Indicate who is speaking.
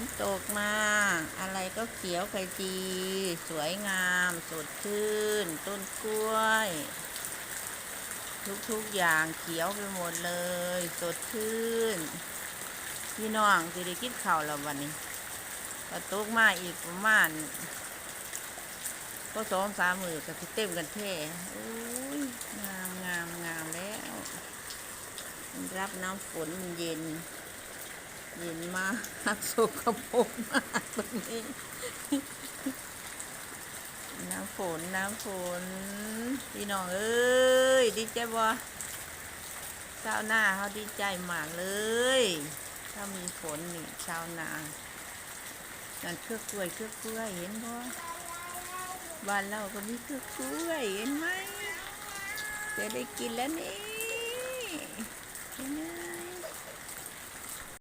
Speaker 1: นตกมา อะไรก็เขียวขจี สวยงาม สดชื่น ต้นกล้วย ทุกๆอย่างเขียวไปหมดเลย สดชื่น พี่น้องจะได้กินข้าวแล้ววันนี้ก็ตกมาอีกประมาณก็สองสามมือก็สิเต็มกันแท้โอ้ยงามงามงามแล้ว รับน้ำฝนมันเย็น เย็นมากสกปรกมากตรงนี้ น้ำฝนน้ำฝนพี่น้องเอ้ยดีใจบ่ชาวนาเขาดีใจมากเลย ถ้ามีฝนนี่ชาวนานั่นเครือกล้วยเครือกล้วยเห็นบ่บ้านเราก็มีเครือกล้วยเห็นไหมจะได้กินแล้วนี่